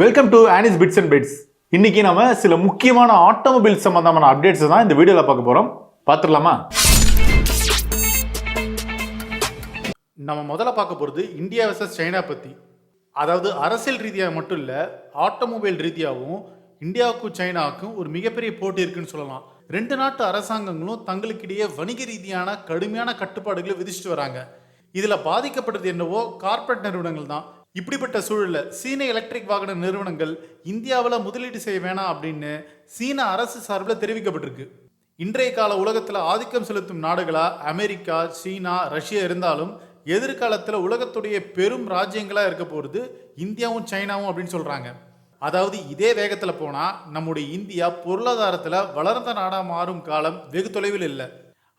Welcome to Annie's bits and bits இன்னைக்கு நம்ம சில முக்கியமான ஆட்டோமொபைல் சம்பந்தமான அப்டேட்ஸ் தான் இந்த வீடியோல பார்க்க போறோம். பார்த்துடலாமா? நம்ம முதல்ல பார்க்க போகிறது இந்தியா வர்சஸ் சைனா பற்றி அதாவது அரசியல் ரீதியாக மட்டும் இல்லை ஆட்டோமொபைல் ரீதியாகவும் இந்தியாவுக்கும் சைனாவுக்கும் ஒரு மிகப்பெரிய போட்டி இருக்குன்னு சொல்லலாம். ரெண்டு நாட்டு அரசாங்கங்களும் தங்களுக்கிடையே வணிக ரீதியான கடுமையான கட்டுப்பாடுகளை விதிச்சுட்டு வராங்க. இதில் பாதிக்கப்படுறது என்னவோ கார்ப்பரேட் நிறுவனங்கள் தான். இப்படிப்பட்ட சூழலில் சீன எலக்ட்ரிக் வாகன நிறுவனங்கள் இந்தியாவில் முதலீடு செய்ய வேணாம் அப்படின்னு சீன அரசு சார்பில் தெரிவிக்கப்பட்டிருக்கு. இன்றைய கால உலகத்தில் ஆதிக்கம் செலுத்தும் நாடுகளாக அமெரிக்கா சீனா ரஷ்யா இருந்தாலும் எதிர்காலத்தில் உலகத்துடைய பெரும் ராஜ்யங்களாக இருக்க போகிறது இந்தியாவும் சைனாவும் அப்படின்னு சொல்கிறாங்க அதாவது இதே வேகத்தில் போனால் நம்முடைய இந்தியா பொருளாதாரத்தில் வளர்ந்த நாடாக மாறும் காலம் வெகு தொலைவில் இல்லை.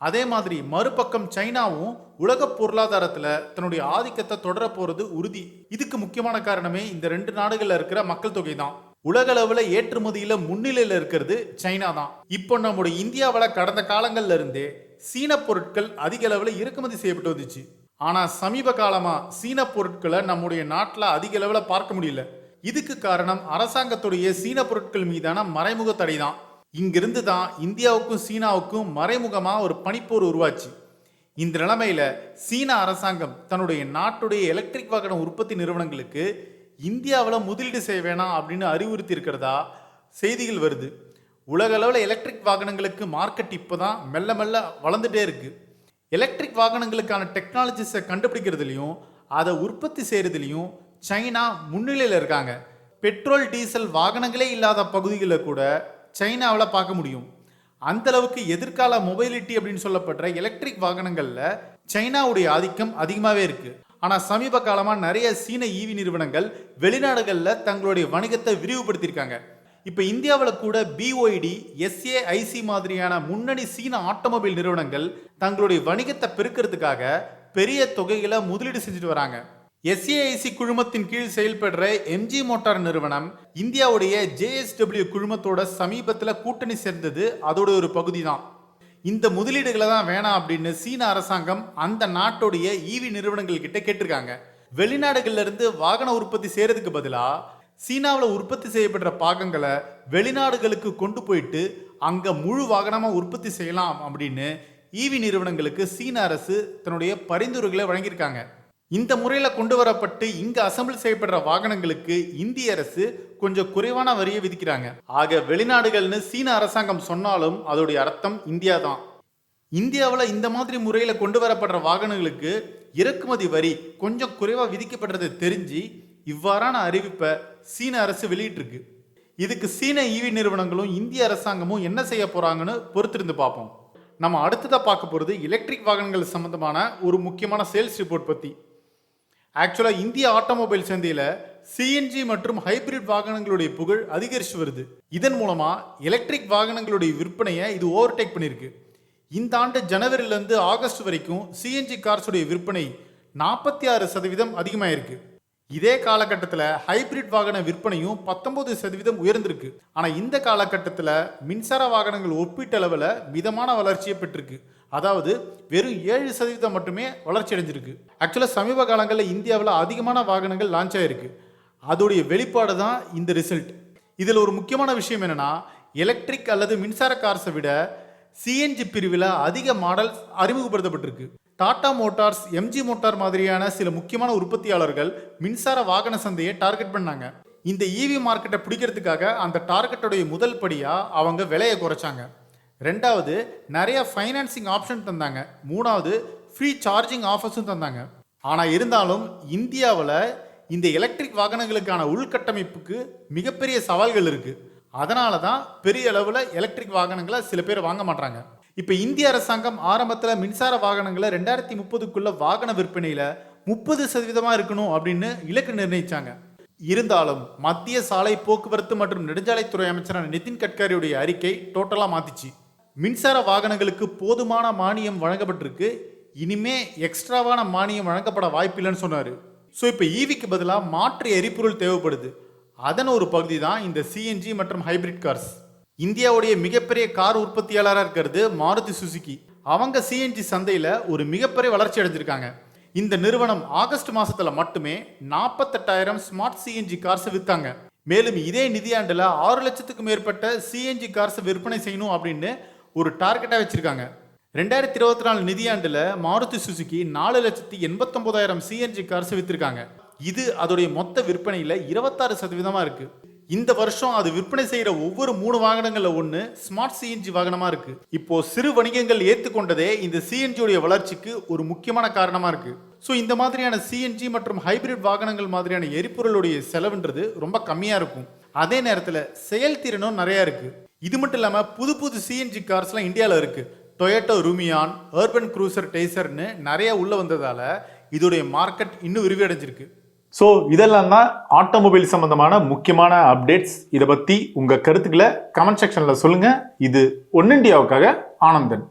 அதே மாதிரி மறுபக்கம் சைனாவும் உலக பொருளாதாரத்தில் தன்னுடைய ஆதிக்கத்தை தொடர போகிறது உறுதி. இதுக்கு முக்கியமான காரணமே இந்த ரெண்டு நாடுகளில் இருக்கிற மக்கள் தொகை தான். உலக அளவில் ஏற்றுமதியில் முன்னிலையில் இருக்கிறது சைனா தான். இப்போ நம்முடைய இந்தியாவில் கடந்த காலங்கள்ல இருந்தே சீன பொருட்கள் அதிக அளவில் இறக்குமதி செய்யப்பட்டு வந்துச்சு. ஆனால் சமீப காலமாக சீன பொருட்களை நம்முடைய நாட்டில் அதிக அளவில் பார்க்க முடியல. இதுக்கு காரணம் அரசாங்கத்துடைய சீன பொருட்கள் மீதான மறைமுக தடை தான். இங்கிருந்து தான் இந்தியாவுக்கும் சீனாவுக்கும் மறைமுகமாக ஒரு பனிப்போர் உருவாச்சு. இந்த நிலைமையில சீன அரசாங்கம் தன்னுடைய நாட்டுடைய எலக்ட்ரிக் வாகன உற்பத்தி நிறுவனங்களுக்கு இந்தியாவில் முதலீடு செய்ய வேணாம் அப்படின்னு அறிவுறுத்தி இருக்கிறதா செய்திகள் வருது. உலக அளவில் எலக்ட்ரிக் வாகனங்களுக்கு மார்க்கெட் இப்போ தான் மெல்ல மெல்ல வளர்ந்துட்டே இருக்கு. எலக்ட்ரிக் வாகனங்களுக்கான டெக்னாலஜிஸை கண்டுபிடிக்கிறதுலையும் அதை உற்பத்தி செய்கிறதுலையும் சைனா முன்னிலையில் இருக்காங்க. பெட்ரோல் டீசல் வாகனங்களே இல்லாத பகுதிகளில் கூட சைனாவில் பார்க்க முடியும். அந்த அளவுக்கு எதிர்கால மொபைலிட்டி அப்படின்னு சொல்லப்படுற எலக்ட்ரிக் வாகனங்களில் சைனாவுடைய ஆதிக்கம் அதிகமாகவே இருக்குது ஆனால் சமீப காலமாக நிறைய சீன ஈவி நிறுவனங்கள் வெளிநாடுகளில் தங்களுடைய வணிகத்தை விரிவுபடுத்தியிருக்காங்க. இப்போ இந்தியாவில் கூட பிஓஐடி எஸ்ஏஐசி மாதிரியான முன்னணி சீன ஆட்டோமொபைல் நிறுவனங்கள் தங்களுடைய வணிகத்தை பெருக்கிறதுக்காக பெரிய தொகைகளை முதலீடு செஞ்சுட்டு வராங்க. எஸ்ஏஐசி குழுமத்தின் கீழ் செயல்படுற எம்ஜி மோட்டார் நிறுவனம் இந்தியாவுடைய ஜேஎஸ்டபிள்யூ குழுமத்தோட சமீபத்தில் கூட்டணி சேர்ந்தது. அதோட ஒரு பகுதி தான் இந்த முதலீடுகளை தான் வேணாம் அப்படின்னு சீன அரசாங்கம் அந்த நாட்டுடைய ஈவி நிறுவனங்கள் கிட்ட கேட்டிருக்காங்க. வெளிநாடுகள்ல இருந்து வாகன உற்பத்தி செய்யறதுக்கு பதிலாக சீனாவில் உற்பத்தி செய்யப்படுற பாகங்களை வெளிநாடுகளுக்கு கொண்டு போயிட்டு அங்கே முழு வாகனமாக உற்பத்தி செய்யலாம் அப்படின்னு ஈவி நிறுவனங்களுக்கு சீன அரசு தன்னுடைய பரிந்துரைகளை வழங்கியிருக்காங்க. இந்த முறையில் கொண்டு வரப்பட்டு இங்கே அசம்பிள் செய்யப்படுற வாகனங்களுக்கு இந்திய அரசு கொஞ்சம் குறைவான வரியை விதிக்கிறாங்க. ஆக வெளிநாடுகள்னு சீன அரசாங்கம் சொன்னாலும் அதோடைய அர்த்தம் இந்தியா தான். இந்தியாவில் இந்த மாதிரி முறையில் கொண்டு வரப்படுற வாகனங்களுக்கு இறக்குமதி வரி கொஞ்சம் குறைவாக விதிக்கப்படுறது தெரிஞ்சு இவ்வாறான அறிவிப்பை சீன அரசு வெளியிட்டிருக்கு. இதுக்கு சீன ஈவி நிறுவனங்களும் இந்திய அரசாங்கமும் என்ன செய்ய போறாங்கன்னு பொறுத்திருந்து பார்ப்போம். நம்ம அடுத்ததாக பார்க்க போகிறது எலக்ட்ரிக் வாகனங்கள் சம்மந்தமான ஒரு முக்கியமான சேல்ஸ் ரிப்போர்ட் பற்றி ஆக்சுவலாக இந்திய ஆட்டோமொபைல் சந்தையில் சிஎன்ஜி மற்றும் ஹைபிரிட் வாகனங்களுடைய புகழ் அதிகரித்து வருது. இதன் மூலமாக எலக்ட்ரிக் வாகனங்களுடைய விற்பனையை இது ஓவர்டேக் பண்ணியிருக்கு. இந்த ஆண்டு ஜனவரியிலேருந்து ஆகஸ்ட் வரைக்கும் சிஎன்ஜி கார்ஸுடைய விற்பனை நாற்பத்தி ஆறு சதவீதம் அதிகமாயிருக்கு. இதே காலகட்டத்தில் ஹைபிரிட் வாகன விற்பனையும் பத்தொன்பது சதவீதம் உயர்ந்திருக்கு. ஆனால் இந்த காலகட்டத்தில் மின்சார வாகனங்கள் ஒப்பீட்டளவில் மிதமான வளர்ச்சியை பெற்றிருக்கு. அதாவது வெறும் ஏழு சதவீதம் மட்டுமே வளர்ச்சி அடைஞ்சிருக்கு. ஆக்சுவலாக சமீப காலங்களில் இந்தியாவில் அதிகமான வாகனங்கள் லான்ச் ஆகிருக்கு அதோடைய வெளிப்பாடு தான் இந்த ரிசல்ட் இதில் ஒரு முக்கியமான விஷயம் என்னென்னா எலக்ட்ரிக் அல்லது மின்சார கார்ஸை விட சிஎன்ஜி பிரிவில் அதிக மாடல்ஸ் அறிமுகப்படுத்தப்பட்டிருக்கு. டாடா மோட்டார்ஸ் எம்ஜி மோட்டார் மாதிரியான சில முக்கியமான உற்பத்தியாளர்கள் மின்சார வாகன சந்தையை டார்கெட் பண்ணாங்க. இந்த இவி மார்க்கெட்டை பிடிக்கிறதுக்காக அந்த டார்கெட்டோடைய முதல் படியாக அவங்க விலையை குறைச்சாங்க. ரெண்டாவது நிறைய ஃபைனான்சிங் ஆப்ஷன் தந்தாங்க. மூணாவது ஃப்ரீ சார்ஜிங் ஆஃபர்ஸும் தந்தாங்க. ஆனால் இருந்தாலும் இந்தியாவில் இந்த எலக்ட்ரிக் வாகனங்களுக்கான உள்கட்டமைப்புக்கு மிகப்பெரிய சவால்கள் இருக்குது அதனால தான் பெரிய அளவில் எலக்ட்ரிக் வாகனங்களை சில பேர் வாங்க மாட்டாங்க இப்போ இந்திய அரசாங்கம் ஆரம்பத்தில் மின்சார வாகனங்களை ரெண்டாயிரத்தி முப்பதுக்குள்ள வாகன விற்பனையில் முப்பது சதவீதமாக இருக்கணும் அப்படின்னு இலக்கு நிர்ணயிச்சாங்க. இருந்தாலும் மத்திய சாலை போக்குவரத்து மற்றும் நெடுஞ்சாலைத்துறை அமைச்சரான நிதின் கட்கரியுடைய அறிக்கை டோட்டலாக மாத்திச்சு. மின்சார வாகனங்களுக்கு போதுமான மானியம் வழங்கப்பட்டிருக்கு. இனிமே எக்ஸ்ட்ராவான மானியம் வழங்கப்பட வாய்ப்பில்லைன்னு சொன்னார். ஸோ இப்போ ஈவிக்கு பதிலாக மாற்று எரிபொருள் தேவைப்படுது. அதன் ஒரு பகுதி தான் இந்த சிஎன்ஜி மற்றும் ஹைபிரிட் கார்ஸ் இந்தியாவுடைய மிகப்பெரிய கார் உற்பத்தியாளராக இருக்கிறது மாருதி சுசுகி. அவங்க சிஎன்ஜி சந்தையில் ஒரு மிகப்பெரிய வளர்ச்சி அடைஞ்சிருக்காங்க. இந்த நிறுவனம் ஆகஸ்ட் மாதத்தில் மட்டுமே நாற்பத்தெட்டாயிரம் ஸ்மார்ட் சிஎன்ஜி கார்ஸை விற்றாங்க மேலும் இதே நிதியாண்டில் ஆறு லட்சத்துக்கு மேற்பட்ட சிஎன்ஜி கார்ஸை விற்பனை செய்யணும் அப்படின்னு ஒரு டார்கெட்டாக வச்சுருக்காங்க. ரெண்டாயிரத்தி இருபத்தி நாலு நிதியாண்டில் மாருதி சுசுகி நாலு லட்சத்தி எண்பத்தொம்போதாயிரம் சிஎன்ஜி கார்ஸ் விற்றுருக்காங்க இது அதோடைய மொத்த விற்பனையில் இருபத்தாறு சதவீதமாக இருக்குது இந்த வருஷம் அது விற்பனை செய்கிற ஒவ்வொரு மூணு வாகனங்களில் ஒன்று ஸ்மார்ட் சிஎன்ஜி வாகனமாக இருக்குது இப்போ சிறு வணிகங்கள் ஏற்றுக்கொண்டதே இந்த சிஎன்ஜியோடைய வளர்ச்சிக்கு ஒரு முக்கியமான காரணமாக இருக்குது ஸோ இந்த மாதிரியான சிஎன்ஜி மற்றும் ஹைபிரிட் வாகனங்கள் மாதிரியான எரிபொருளுடைய செலவுன்றது ரொம்ப கம்மியாக இருக்கும். அதே நேரத்தில் செயல்திறனும் நிறையா இருக்குது இது மட்டும் இல்லாமல் புது புது சிஎன்ஜி கார்ஸ்லாம் இந்தியாவில் இருக்குது டொயோட்டோ ரூமியான் அர்பன் க்ரூசர் டேசர்னு நிறைய உள்ளே வந்ததால் இதோடைய மார்க்கெட் இன்னும் விரிவடைஞ்சிருக்கு. ஸோ இதெல்லாம் தான் ஆட்டோமொபைல் சம்பந்தமான முக்கியமான அப்டேட்ஸ் இதை பற்றி உங்கள் கருத்துக்களை கமெண்ட் செக்ஷனில் சொல்லுங்கள் இது ஒன் இண்டியாவுக்காக ஆனந்தன்.